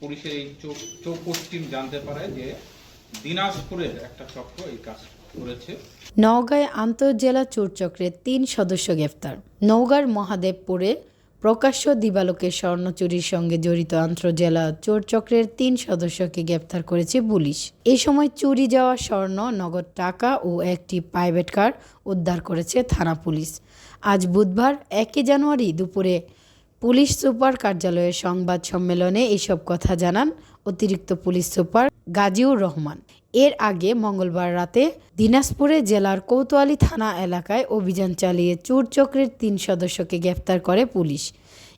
পুলিশের এই চোখ টিম জানতে পারে যে দিনাজপুরের একটা চক্র এই কাজ করেছে। নওগাঁয় আন্তঃজেলা চোরচক্রের তিন সদস্য গ্রেফতার নওগাঁর মহাদেবপুরে প্রকাশ্য দিবালোকে স্বর্ণ চুরির সঙ্গে জড়িত আন্তঃজেলা চোরচক্রের তিন সদস্যকে গ্রেফতার করেছে পুলিশ। এ সময় চুরি যাওয়া স্বর্ণ, নগদ টাকা ও একটি প্রাইভেট কার উদ্ধার করেছে থানা পুলিশ। আজ বুধবার, একই জানুয়ারি দুপুরে পুলিশ সুপার কার্যালয়ের সংবাদ সম্মেলনে এসব কথা জানান অতিরিক্ত পুলিশ সুপার গাজীউর রহমান। এর আগে মঙ্গলবার রাতে দিনাজপুরে জেলার কৌতোয়ালি থানা এলাকায় অভিযান চালিয়ে চোর চক্রের তিন সদস্যকে গ্রেপ্তার করে পুলিশ।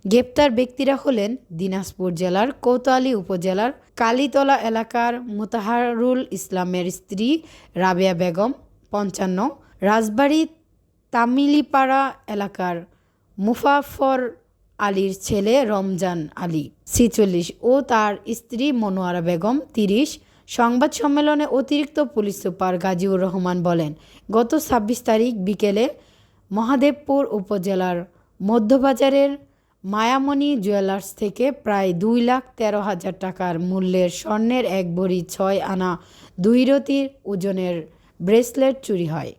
গ্রেপ্তার ব্যক্তিরা হলেন দিনাজপুর জেলার কোতোয়ালি উপজেলার কালীতলা এলাকার মোতাহারুল ইসলামের স্ত্রী রাবেয়া বেগম, পঞ্চান্ন, রাজবাড়ী তামিলিপাড়া এলাকার মুফাফর আলীর ছেলে রমজান আলী, ছিচল্লিশ, ও তার স্ত্রী মনোয়ারা বেগম, তিরিশ, সংবাদ সম্মেলনে অতিরিক্ত পুলিশ সুপার গাজীউর রহমান বলেন, গত ছাব্বিশ তারিখ বিকেলে মহাদেবপুর উপজেলার মধ্যবাজারের মায়ামণি জুয়েলার্স থেকে প্রায় দুই লাখ তেরো হাজার টাকার মূল্যের স্বর্ণের এক ভরি ছয় আনা দুই রতির ওজনের ব্রেসলেট চুরি হয়।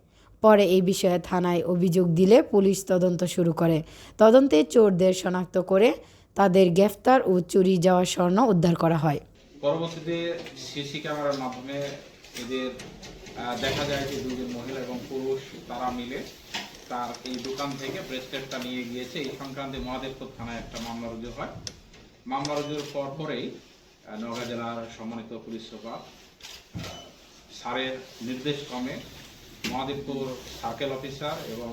পরে এই বিষয়ে থানায় অভিযোগ দিলে পুলিশ তদন্ত শুরু করে। তদন্তে চোরদের শনাক্ত করে তাদের গ্রেফতার ও চুরি যাওয়া স্বর্ণ উদ্ধার করা হয়। পরবর্তীতে সিসি ক্যামেরার মাধ্যমে এদের দেখা যায় যে দুজন মহিলা এবং পুরুষ তারা মিলে তার এই দোকান থেকে ব্রেসলেটটা নিয়ে গিয়েছে। এই সংক্রান্তে মহাদেবপুর থানায় একটা মামলা রুজু হয়। মামলা রুজুর পর পরেই নওগাঁ জেলার সম্মানিত পুলিশ সুপার আহ, স্যারের নির্দেশ ক্রমে মহাদেবপুর সার্কেল অফিসার এবং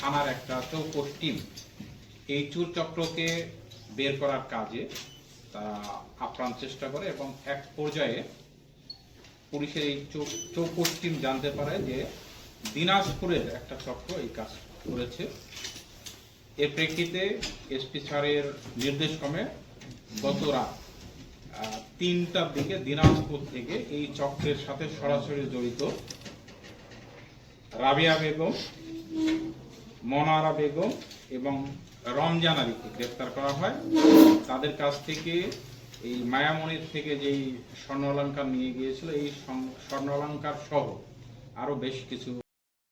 থানার একটা চৌকস টিম। এই চুর চক্রকে বের করার কাজে তারা আপ্রাণ চেষ্টা করে এবং এক পর্যায়ে পুলিশের এই চৌ- চৌকস টিম জানতে পারে যে দিনাজপুরের একটা চক্র এই কাজ করেছে। এর প্রেক্ষিতে এসপি স্যারের নির্দেশক্রমে গত রাত তিনটার দিকে দিনাজপুর থেকে এই চক্রের সাথে সরাসরি জড়িত রাবিয়া বেগম মনারা বেগম এবং রমজান আলীকে গ্রেপ্তার করা হয়। তাদের কাছ থেকে এই মায়ামণির থেকে যেই স্বর্ণ অলঙ্কার নিয়ে গিয়েছিল, এই স্বর্ণ অলঙ্কার সহ আরও বেশ কিছু